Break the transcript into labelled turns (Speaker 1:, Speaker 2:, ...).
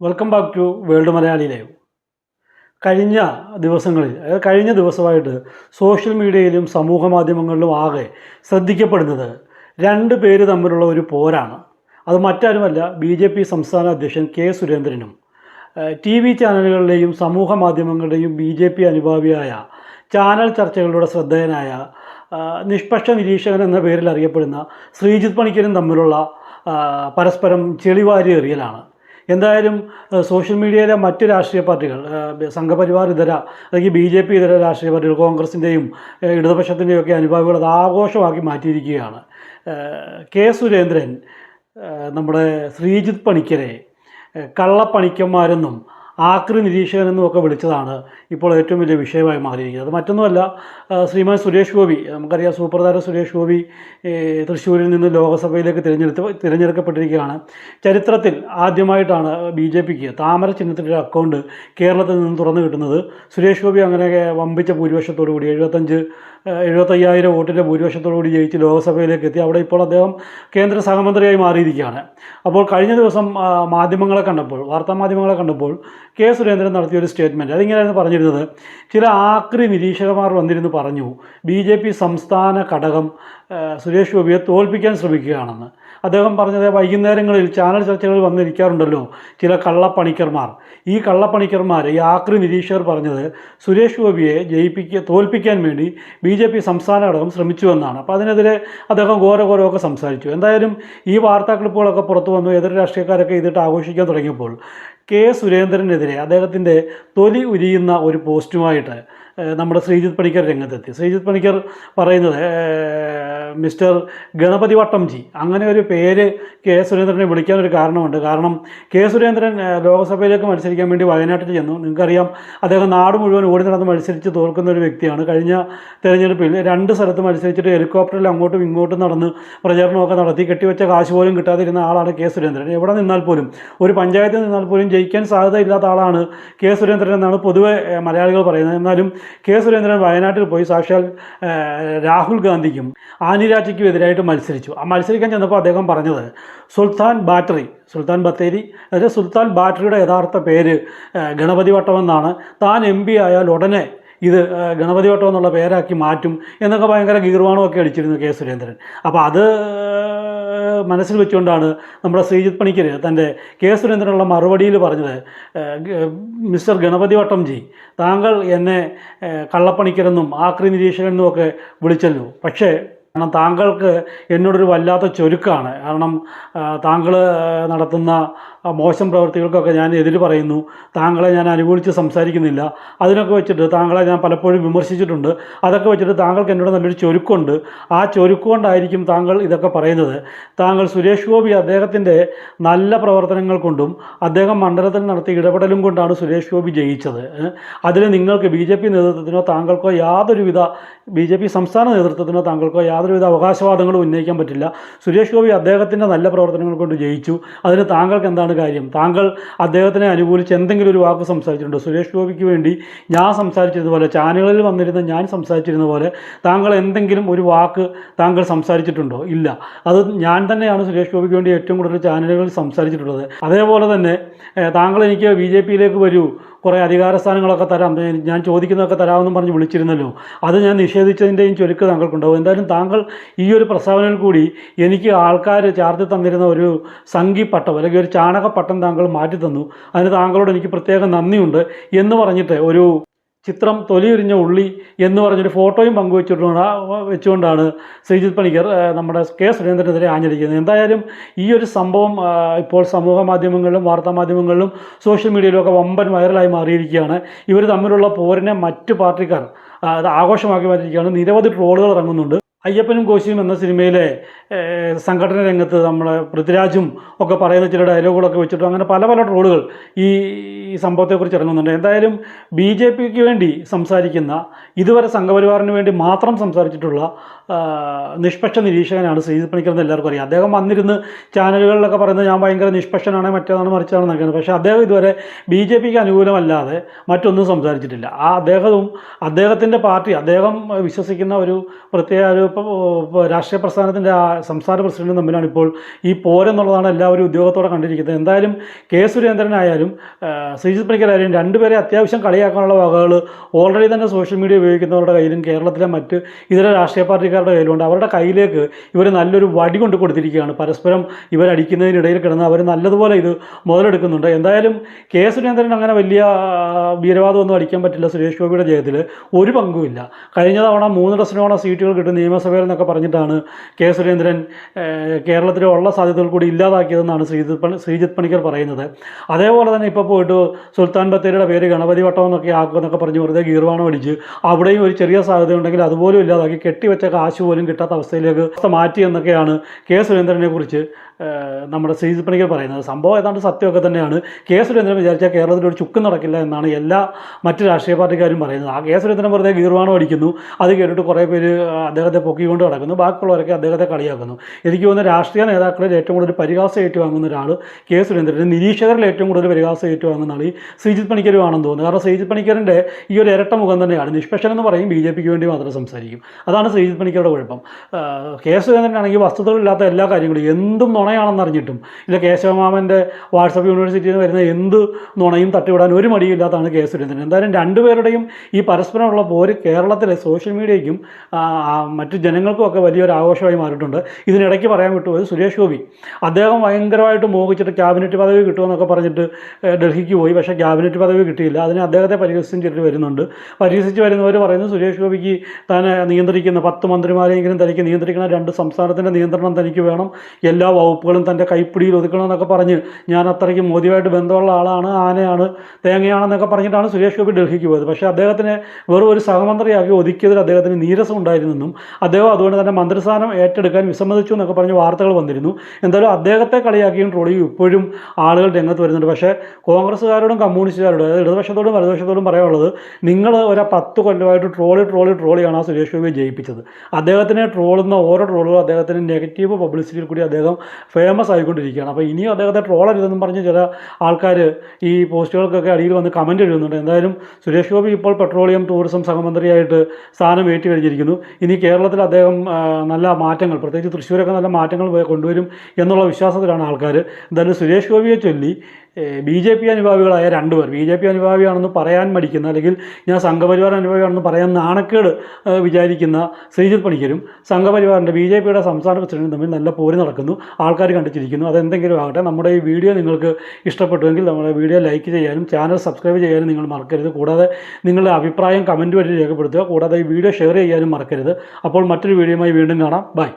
Speaker 1: Welcome back to world Malayali live കഴിഞ്ഞ ദിവസങ്ങളിൽ അതായത് കഴിഞ്ഞ ദിവസമായിട്ട് സോഷ്യൽ മീഡിയയിലും സമൂഹ മാധ്യമങ്ങളിലും ആകെ ശ്രദ്ധിക്കപ്പെടുന്നത് രണ്ട് പേര് തമ്മിലുള്ള ഒരു പോരാണ്. അത് മറ്റാരുമല്ല ബി ജെ പി സംസ്ഥാന അധ്യക്ഷൻ കെ സുരേന്ദ്രനും ടി വി ചാനലുകളിലെയും സമൂഹ മാധ്യമങ്ങളുടെയും ബി ജെ പി അനുഭാവിയായ ചാനൽ ചർച്ചകളുടെ ശ്രദ്ധേയനായ നിഷ്പക്ഷ നിരീക്ഷകൻ എന്ന പേരിൽ അറിയപ്പെടുന്ന ശ്രീജിത് പണിക്കരും തമ്മിലുള്ള പരസ്പരം ചെളിവാരി എറിയലാണ്. എന്തായാലും സോഷ്യൽ മീഡിയയിലെ മറ്റ് രാഷ്ട്രീയ പാർട്ടികൾ സംഘപരിവാർ ഇതര അല്ലെങ്കിൽ ബി ജെ പി ഇതര രാഷ്ട്രീയ പാർട്ടികൾ കോൺഗ്രസിന്റെയും ഇടതുപക്ഷത്തിന്റെയും ഒക്കെ അനുഭാവികൾ അത് ആഘോഷമാക്കി മാറ്റിയിരിക്കുകയാണ്. കെ സുരേന്ദ്രൻ നമ്മുടെ ശ്രീജിത് പണിക്കരെ കള്ളപ്പണിക്കന്മാരെന്നും ആക്രി നിരീക്ഷകനെന്നും ഒക്കെ വിളിച്ചതാണ് ഇപ്പോൾ ഏറ്റവും വലിയ വിഷയമായി മാറിയിരിക്കുന്നത്. മറ്റൊന്നുമല്ല ശ്രീമാൻ സുരേഷ് ഗോപി നമുക്കറിയാം സൂപ്പർ സുരേഷ് ഗോപി തൃശ്ശൂരിൽ നിന്ന് ലോകസഭയിലേക്ക് തിരഞ്ഞെടുത്ത് തിരഞ്ഞെടുക്കപ്പെട്ടിരിക്കുകയാണ്. ചരിത്രത്തിൽ ആദ്യമായിട്ടാണ് ബി ജെ പിക്ക് താമര ചിഹ്നത്തിന്റെ അക്കൗണ്ട് കേരളത്തിൽ നിന്ന് തുറന്നു കിട്ടുന്നത്. സുരേഷ് ഗോപി അങ്ങനെ വമ്പിച്ച ഭൂരിപക്ഷത്തോടു കൂടി എഴുപത്തഞ്ച് എഴുപത്തയ്യായിരം വോട്ടിന്റെ ഭൂരിപക്ഷത്തോടു കൂടി ജയിച്ച് ലോക്സഭയിലേക്ക് എത്തി. അവിടെ ഇപ്പോൾ അദ്ദേഹം കേന്ദ്ര സഹമന്ത്രിയായി മാറിയിരിക്കുകയാണ്. അപ്പോൾ കഴിഞ്ഞ ദിവസം മാധ്യമങ്ങളെ കണ്ടപ്പോൾ വാർത്താ മാധ്യമങ്ങളെ കണ്ടപ്പോൾ കെ സുരേന്ദ്രൻ നടത്തിയ ഒരു സ്റ്റേറ്റ്മെന്റ് അതിങ്ങനെയായിരുന്നു പറഞ്ഞിരുന്നത്. ചില ആക്രി നിരീക്ഷകന്മാർ വന്നിരുന്ന് പറഞ്ഞു ബി സംസ്ഥാന ഘടകം സുരേഷ് ഗോപിയെ തോൽപ്പിക്കാൻ ശ്രമിക്കുകയാണെന്ന്. അദ്ദേഹം പറഞ്ഞത് വൈകുന്നേരങ്ങളിൽ ചാനൽ ചർച്ചകൾ വന്നിരിക്കാറുണ്ടല്ലോ ചില കള്ളപ്പണിക്കർമാർ. ഈ കള്ളപ്പണിക്കർമാർ ഈ ആക്രി നിരീക്ഷകർ പറഞ്ഞത് സുരേഷ് ഗോപിയെ ജയിപ്പിക്കുക തോൽപ്പിക്കാൻ വേണ്ടി ബി ജെ പി സംസ്ഥാന ഘടകം ശ്രമിച്ചുവെന്നാണ് അപ്പോൾ അതിനെതിരെ അദ്ദേഹം ഘോരഘോരമൊക്കെ സംസാരിച്ചു. എന്തായാലും ഈ വാർത്താ ക്ലിപ്പുകളൊക്കെ പുറത്തു വന്നു എതിർ രാഷ്ട്രീയക്കാരൊക്കെ ഇതിട്ട് ആഘോഷിക്കാൻ തുടങ്ങിയപ്പോൾ കെ സുരേന്ദ്രനെതിരെ അദ്ദേഹത്തിന്റെ തൊലി ഉരിയുന്ന ഒരു പോസ്റ്റുമായിട്ട് നമ്മുടെ ശ്രീജിത്ത് പണിക്കർ രംഗത്തെത്തി. ശ്രീജിത്ത് പണിക്കർ പറയുന്നത് മിസ്റ്റർ ഗണപതി വട്ടംജി. അങ്ങനെ ഒരു പേര് കെ സുരേന്ദ്രനെ വിളിക്കാനൊരു കാരണമുണ്ട്. കാരണം കെ സുരേന്ദ്രൻ ലോകസഭയിലേക്ക് മത്സരിക്കാൻ വേണ്ടി വയനാട്ടിൽ ചെന്നു. നിങ്ങൾക്കറിയാം അദ്ദേഹം നാട് മുഴുവൻ ഓടി നടന്ന് മത്സരിച്ച് തോൽക്കുന്ന ഒരു വ്യക്തിയാണ്. കഴിഞ്ഞ തെരഞ്ഞെടുപ്പിൽ രണ്ട് സ്ഥലത്ത് മത്സരിച്ചിട്ട് ഹെലികോപ്റ്ററിൽ അങ്ങോട്ടും ഇങ്ങോട്ടും നടന്ന് പ്രചാരണമൊക്കെ നടത്തി കെട്ടിവെച്ച കാശ് പോലും കിട്ടാതിരുന്ന ആളാണ് കെ സുരേന്ദ്രൻ. എവിടെ നിന്നാൽ പോലും ഒരു പഞ്ചായത്തിൽ നിന്നാൽ പോലും ജയിക്കാൻ സാധ്യതയില്ലാത്ത ആളാണ് കെ സുരേന്ദ്രൻ എന്നാണ് പൊതുവെ മലയാളികൾ പറയുന്നത്. എന്നാലും കെ സുരേന്ദ്രൻ വയനാട്ടിൽ പോയി സാക്ഷാൽ രാഹുൽ ഗാന്ധിക്കും ആനിരാജയ്ക്കും എതിരായിട്ട് മത്സരിച്ചു. ആ മത്സരിക്കാൻ ചെന്നപ്പോൾ അദ്ദേഹം പറഞ്ഞത് സുൽത്താൻ ബാറ്ററി സുൽത്താൻ ബത്തേരി അതായത് സുൽത്താൻ ബാറ്ററിയുടെ യഥാർത്ഥ പേര് ഗണപതി വട്ടമെന്നാണ് താൻ എം പി ആയാൽ ഉടനെ ഇത് ഗണപതി വട്ടം എന്നുള്ള പേരാക്കി മാറ്റും എന്നൊക്കെ ഭയങ്കര ഗീർവാണമൊക്കെ അടിച്ചിരുന്നു കെ സുരേന്ദ്രൻ. അപ്പോൾ അത് മനസ്സിൽ വെച്ചുകൊണ്ടാണ് നമ്മുടെ ശ്രീജിത്ത് പണിക്കർ തന്റെ കെ സുരേന്ദ്രനുള്ള മറുപടിയിൽ പറഞ്ഞത് മിസ്റ്റർ ഗണപതി വട്ടം ജി താങ്കൾ എന്നെ കള്ളപ്പണിക്കരെന്നും ആക്രി നിരീക്ഷകനെന്നും ഒക്കെ വിളിച്ചല്ലോ. പക്ഷേ കാരണം താങ്കൾക്ക് എന്നോടൊരു വല്ലാത്ത ചൊരുക്കാണ്. കാരണം താങ്കൾ നടത്തുന്ന മോശം പ്രവൃത്തികൾക്കൊക്കെ ഞാൻ എതിര് പറയുന്നു. താങ്കളെ ഞാൻ അനുകൂലിച്ച് സംസാരിക്കുന്നില്ല. അതിനൊക്കെ വെച്ചിട്ട് താങ്കളെ ഞാൻ പലപ്പോഴും വിമർശിച്ചിട്ടുണ്ട്. അതൊക്കെ വെച്ചിട്ട് താങ്കൾക്ക് എന്നോട് നല്ലൊരു ചൊരുക്കുണ്ട്. ആ ചൊരുക്കുകൊണ്ടായിരിക്കും താങ്കൾ ഇതൊക്കെ പറയുന്നത്. താങ്കൾ സുരേഷ് ഗോപി അദ്ദേഹത്തിന്റെ നല്ല പ്രവർത്തനങ്ങൾ കൊണ്ടും അദ്ദേഹം മണ്ഡലത്തിൽ നടത്തിയ ഇടപെടലും കൊണ്ടാണ് സുരേഷ് ഗോപി ജയിച്ചത്. അതിൽ നിങ്ങൾക്ക് ബി ജെ പി നേതൃത്വത്തിനോ താങ്കൾക്കോ യാതൊരുവിധ ബി ജെ പി സംസ്ഥാന നേതൃത്വത്തിനോ താങ്കൾക്കോ യാതൊരുവിധ അവകാശവാദങ്ങളും ഉന്നയിക്കാൻ പറ്റില്ല. സുരേഷ് ഗോപി അദ്ദേഹത്തിന്റെ നല്ല പ്രവർത്തനങ്ങൾ കൊണ്ട് ജയിച്ചു. അതിന് താങ്കൾക്ക് എന്താണ് കാര്യം. താങ്കൾ അദ്ദേഹത്തിനെ അനുകൂലിച്ച് എന്തെങ്കിലും ഒരു വാക്ക് സംസാരിച്ചിട്ടുണ്ടോ? സുരേഷ് ഗോപിക്ക് വേണ്ടി ഞാൻ സംസാരിച്ചതുപോലെ ചാനലുകളിൽ വന്നിരുന്ന ഞാൻ സംസാരിച്ചിരുന്ന പോലെ താങ്കൾ എന്തെങ്കിലും ഒരു വാക്ക് താങ്കൾ സംസാരിച്ചിട്ടുണ്ടോ? ഇല്ല. അത് ഞാൻ തന്നെയാണ് സുരേഷ് ഗോപിക്ക് വേണ്ടി ഏറ്റവും കൂടുതൽ ചാനലുകളിൽ സംസാരിച്ചിട്ടുള്ളത്. അതേപോലെ തന്നെ താങ്കൾ എനിക്ക് ബി ജെ പിയിലേക്ക് വരൂ. കുറേ അധികാര സ്ഥാനങ്ങളൊക്കെ തരാം ഞാൻ ചോദിക്കുന്നതൊക്കെ തരാമെന്നും പറഞ്ഞ് വിളിച്ചിരുന്നല്ലോ. അത് ഞാൻ നിഷേധിച്ചതിന്റെയും ചുരുക്ക് താങ്കൾക്കുണ്ടാവും. എന്തായാലും താങ്കൾ ഈ ഒരു പ്രസ്താവനയിൽ കൂടി എനിക്ക് ആൾക്കാർ ചാർത്തി തന്നിരുന്ന ഒരു സംഘി പട്ടം അല്ലെങ്കിൽ ഒരു ചാണകപ്പട്ടം താങ്കൾ മാറ്റി തന്നു അതിന് താങ്കളോട് എനിക്ക് പ്രത്യേകം നന്ദിയുണ്ട് എന്ന് പറഞ്ഞിട്ട് ഒരു ചിത്രം തൊലിയുരിഞ്ഞ ഉള്ളി എന്ന് പറഞ്ഞൊരു ഫോട്ടോയും പങ്കുവെച്ചിട്ടുണ്ട് വെച്ചുകൊണ്ടാണ് ശ്രീജിത് പണിക്കർ നമ്മുടെ കെ സുരേന്ദ്രനെതിരെ ആഞ്ഞടിക്കുന്നത്. എന്തായാലും ഈ ഒരു സംഭവം ഇപ്പോൾ സമൂഹ മാധ്യമങ്ങളിലും വാർത്താ മാധ്യമങ്ങളിലും സോഷ്യൽ മീഡിയയിലും ഒക്കെ വമ്പൻ വൈറലായി മാറിയിരിക്കുകയാണ്. ഇവർ തമ്മിലുള്ള പോരിനെ മറ്റു പാർട്ടിക്കാർ അത് ആഘോഷമാക്കി മാറ്റിയിരിക്കുകയാണ്. നിരവധി ട്രോളുകൾ ഇറങ്ങുന്നുണ്ട്. അയ്യപ്പനും കോശിയും എന്ന സിനിമയിലെ സംഘടന രംഗത്ത് നമ്മൾ പൃഥ്വിരാജും ഒക്കെ പറയുന്ന ചില ഡയലോഗുകളൊക്കെ വെച്ചിട്ട് അങ്ങനെ പല പല ട്രോളുകൾ ഈ സംഭവത്തെക്കുറിച്ച് ഇറങ്ങുന്നുണ്ട്. എന്തായാലും ബി ജെ പിക്ക് വേണ്ടി സംസാരിക്കുന്ന ഇതുവരെ സംഘപരിവാറിന് വേണ്ടി മാത്രം സംസാരിച്ചിട്ടുള്ള നിഷ്പക്ഷ നിരീക്ഷകനാണ് ശ്രീജിത് പണിക്കർ എന്ന് എല്ലാവർക്കും അറിയാം. അദ്ദേഹം വന്നിരുന്ന് ചാനലുകളിലൊക്കെ പറയുന്നത് ഞാൻ ഭയങ്കര നിഷ്പക്ഷനാണ് മറ്റേതാണ് മറിച്ചാണ് എന്നൊക്കെയാണ്. പക്ഷേ അദ്ദേഹം ഇതുവരെ ബി ജെ പിക്ക് അനുകൂലമല്ലാതെ മറ്റൊന്നും സംസാരിച്ചിട്ടില്ല. ആ അദ്ദേഹവും അദ്ദേഹത്തിന്റെ പാർട്ടി അദ്ദേഹം വിശ്വസിക്കുന്ന ഒരു പ്രത്യേക ഒരു ഇപ്പോൾ രാഷ്ട്രീയ പ്രസ്ഥാനത്തിന്റെ ആ സംസ്ഥാന പ്രസിഡന്റും തമ്മിലാണ് ഇപ്പോൾ ഈ പോരെന്നുള്ളതാണ് എല്ലാവരും ഉദ്യോഗത്തോടെ കണ്ടിരിക്കുന്നത്. എന്തായാലും കെ സുരേന്ദ്രനായാലും ശ്രീജിത് പണിക്കരായാലും രണ്ടുപേരെ അത്യാവശ്യം കളിയാക്കാനുള്ള വകകൾ ഓൾറെഡി തന്നെ സോഷ്യൽ മീഡിയ ഉപയോഗിക്കുന്നവരുടെ കയ്യിലും കേരളത്തിലെ മറ്റ് ഇതര രാഷ്ട്രീയ പാർട്ടിക്കാരുടെ കയ്യിലുണ്ട് അവരുടെ കയ്യിലേക്ക് ഇവർ നല്ലൊരു വടി കൊണ്ട് കൊടുത്തിരിക്കുകയാണ്. പരസ്പരം ഇവരടിക്കുന്നതിനിടയിൽ കിടന്ന് അവർ നല്ലതുപോലെ ഇത് മുതലെടുക്കുന്നുണ്ട്. എന്തായാലും കെ സുരേന്ദ്രൻ അങ്ങനെ വലിയ വീരവാദമൊന്നും അടിക്കാൻ പറ്റില്ല. സുരേഷ് ഗോപിയുടെ ജയത്തിൽ ഒരു പങ്കുമില്ല കഴിഞ്ഞ തവണ മൂന്ന് ഡസനോളം സീറ്റുകൾ കിട്ടും നിയമസഭയിൽ എന്നൊക്കെ പറഞ്ഞിട്ടാണ് കെ സുരേന്ദ്രൻ കേരളത്തിലെ ഉള്ള സാധ്യതകൾ കൂടി ഇല്ലാതാക്കിയതെന്നാണ് ശ്രീജിത് പണി ശ്രീജിത് പണിക്കർ പറയുന്നത്. അതേപോലെ തന്നെ ഇപ്പോൾ പോയിട്ട് സുൽത്താൻ ബത്തേരിയുടെ പേര് ഗണപതി വട്ടം എന്നൊക്കെ ആക്കുമെന്നൊക്കെ പറഞ്ഞ് വെറുതെ ഗീർവാണം അടിച്ച് അവിടെയും ഒരു ചെറിയ സാധ്യത ഉണ്ടെങ്കിൽ അതുപോലും ഇല്ലാതാക്കി കെട്ടിവെച്ച കാശ് പോലും കിട്ടാത്ത അവസ്ഥയിലേക്ക് അവസ്ഥ മാറ്റി എന്നൊക്കെയാണ് കെ സുരേന്ദ്രനെ കുറിച്ച് നമ്മുടെ ശ്രീജിത്ത് പണിക്കർ പറയുന്നത്. സംഭവം ഏതാണ്ട് സത്യമൊക്കെ തന്നെയാണ്. കെ സുരേന്ദ്രൻ വിചാരിച്ചാൽ കേരളത്തിൽ ഒരു ചുക്കും നടക്കില്ല എന്നാണ് എല്ലാ മറ്റ് രാഷ്ട്രീയ പാർട്ടിക്കാരും പറയുന്നത്. ആ കെ സുരേന്ദ്രൻ വെറുതെ ഗീർവാണം അടിക്കുന്നു. അത് കേട്ടിട്ട് കുറേ പേര് അദ്ദേഹത്തെ പൊക്കിക്കൊണ്ട് കിടക്കുന്നു ബാക്കിയുള്ളവരൊക്കെ അദ്ദേഹത്തെ കളിയാക്കുന്നു. എനിക്ക് തോന്നുന്ന രാഷ്ട്രീയ നേതാക്കളിൽ ഏറ്റവും കൂടുതൽ പരിഹാസം ഏറ്റുവാങ്ങുന്ന ഒരാൾ കെ സുരേന്ദ്രൻ. നിരീക്ഷകരിൽ ഏറ്റവും കൂടുതൽ പരിഹാസം ഏറ്റുവാങ്ങുന്ന ആൾ ഈ ശ്രീജിത് പണിക്കരുമാണെന്ന് തോന്നുന്നു. കാരണം ശ്രീജിത് പണിക്കറിന്റെ ഈ ഒരു ഇരട്ട മുഖം തന്നെയാണ്. നിഷ്പക്ഷൻ എന്ന് പറയും ബി ജെ പിക്ക് വേണ്ടി മാത്രം സംസാരിക്കും. അതാണ് ശ്രീജിത് പണിക്കരുടെ കുഴപ്പം. കെ സുരേന്ദ്രനാണെങ്കിൽ വസ്തുതകളില്ലാത്ത എല്ലാ കാര്യങ്ങളും എന്തും നുണയാണെന്ന് അറിഞ്ഞിട്ടും ഇല്ല കേശവമാമന്റെ വാട്സപ്പ് യൂണിവേഴ്സിറ്റിയിൽ നിന്ന് വരുന്ന എന്ത് നുണയും തട്ടിവിടാൻ ഒരു മടിയില്ലാത്തതാണ് കെ സുരേന്ദ്രൻ എന്തായാലും രണ്ടുപേരുടെയും ഈ പരസ്പരമുള്ള പോര് കേരളത്തിലെ സോഷ്യൽ മീഡിയയ്ക്കും മറ്റ് ജനങ്ങൾക്കും ഒക്കെ വലിയൊരു ആഘോഷമായി മാറിയിട്ടുണ്ട്. ഇതിനിടയ്ക്ക് പറയാൻ വിട്ടുപോയത് സുരേഷ് ഗോപി. അദ്ദേഹം ഭയങ്കരമായിട്ട് മോഹിച്ചിട്ട് ക്യാബിനറ്റ് പദവി കിട്ടുമെന്നൊക്കെ പറഞ്ഞിട്ട് ഡൽഹിക്ക് പോയി. പക്ഷേ ക്യാബിനറ്റ് പദവി കിട്ടിയില്ല. അതിന് അദ്ദേഹത്തെ പരിഹസിച്ചും ചെയ്തിട്ട് വരുന്നുണ്ട്. പരിഹസിച്ച് വരുന്നവർ പറയുന്നത് സുരേഷ് ഗോപിക്ക് തന്നെ നിയന്ത്രിക്കുന്ന പത്ത് മന്ത്രിമാരെങ്കിലും തനിക്ക് നിയന്ത്രിക്കുന്ന രണ്ട് സംസ്ഥാനത്തിന്റെ നിയന്ത്രണം തനിക്ക് വേണം. എല്ലാ വകുപ്പുകളും തന്റെ കൈപ്പിടിയിൽ ഒതുക്കണമെന്നൊക്കെ പറഞ്ഞ് ഞാൻ അത്രയ്ക്ക് മോദിയുമായിട്ട് ബന്ധമുള്ള ആളാണ് ആനയാണ് തേങ്ങയാണെന്നൊക്കെ പറഞ്ഞിട്ടാണ് സുരേഷ് ഗോപി ഡൽഹിക്ക് പോയത്. പക്ഷേ അദ്ദേഹത്തിനെ വെറും ഒരു സഹമന്ത്രിയാക്കി ഒതുക്കിയതിൽ അദ്ദേഹത്തിന് നീരസം ഉണ്ടായിരുന്നെന്നും അദ്ദേഹം അതുകൊണ്ട് തന്നെ മന്ത്രിസ്ഥാനം ഏറ്റെടുക്കാൻ വിസമ്മതിച്ചു എന്നൊക്കെ പറഞ്ഞ് വാർത്തകൾ വന്നിരുന്നു. എന്തായാലും അദ്ദേഹത്തെ കളിയാക്കിയും ട്രോളിയും ഇപ്പോഴും ആളുകൾ രംഗത്ത് വരുന്നുണ്ട്. പക്ഷേ കോൺഗ്രസ്സുകാരോടും കമ്മ്യൂണിസ്റ്റുകാരോടും അതായത് ഇടതുപക്ഷത്തോടും വലതുപക്ഷത്തോടും പറയാനുള്ളത് നിങ്ങൾ ഒരു പത്ത് കൊല്ലമായിട്ട് ട്രോളി ട്രോളി ട്രോളിയാണ് ആ സുരേഷ് ഗോപിയെ ജയിപ്പിച്ചത്. അദ്ദേഹത്തിനെ ട്രോളുന്ന ഓരോ ട്രോളുകളും അദ്ദേഹത്തിന് നെഗറ്റീവ് പബ്ലിസിറ്റിയിൽ കൂടി അദ്ദേഹം ഫേമസ് ആയിക്കൊണ്ടിരിക്കുകയാണ്. അപ്പോൾ ഇനിയും അദ്ദേഹത്തെ ട്രോളരുതെന്നും പറഞ്ഞ് ചില ആൾക്കാർ ഈ പോസ്റ്റുകൾക്കൊക്കെ അടിയിൽ വന്ന് കമന്റ് എഴുതുന്നുണ്ട് എന്തായാലും സുരേഷ് ഗോപി ഇപ്പോൾ പെട്രോളിയം ടൂറിസം സഹമന്ത്രിയായിട്ട് സ്ഥാനം ഏറ്റു കഴിഞ്ഞിരിക്കുന്നു. ഇനി കേരളത്തിൽ അദ്ദേഹം നല്ല മാറ്റങ്ങൾ പ്രത്യേകിച്ച് തൃശ്ശൂരൊക്കെ നല്ല മാറ്റങ്ങൾ കൊണ്ടുവരും എന്നുള്ള വിശ്വാസത്തിലാണ് ആൾക്കാർ എന്തായാലും സുരേഷ് ഗോപിയെ ചൊല്ലി ബി ജെ പി അനുഭാവികളായ രണ്ടുപേർ. ബി ജെ പി അനുഭാവിയാണെന്ന് പറയാൻ മടിക്കുന്ന അല്ലെങ്കിൽ ഞാൻ സംഘപരിവാർ അനുഭാവിയാണെന്ന് പറയാൻ നാണക്കേട് വിചാരിക്കുന്ന ശ്രീജിത് പണിക്കരും സംഘപരിവാറിന്റെ ബി ജെ പിയുടെ സംസ്ഥാന പ്രസിഡന്റും തമ്മിൽ നല്ല പോര് നടക്കുന്നു. ആൾക്കാർ കണ്ടിച്ചിരിക്കുന്നു. അതെന്തെങ്കിലും ആകട്ടെ. നമ്മുടെ ഈ വീഡിയോ നിങ്ങൾക്ക് ഇഷ്ടപ്പെട്ടുവെങ്കിൽ നമ്മുടെ വീഡിയോ ലൈക്ക് ചെയ്യാനും ചാനൽ സബ്സ്ക്രൈബ് ചെയ്യാനും നിങ്ങൾ മറക്കരുത്. കൂടാതെ നിങ്ങളുടെ അഭിപ്രായം കമന്റ് വഴി രേഖപ്പെടുത്തുക. കൂടാതെ ഈ വീഡിയോ ഷെയർ ചെയ്യാനും മറക്കരുത്. അപ്പോൾ മറ്റൊരു വീഡിയോയുമായി വീണ്ടും കാണാം. ബൈ.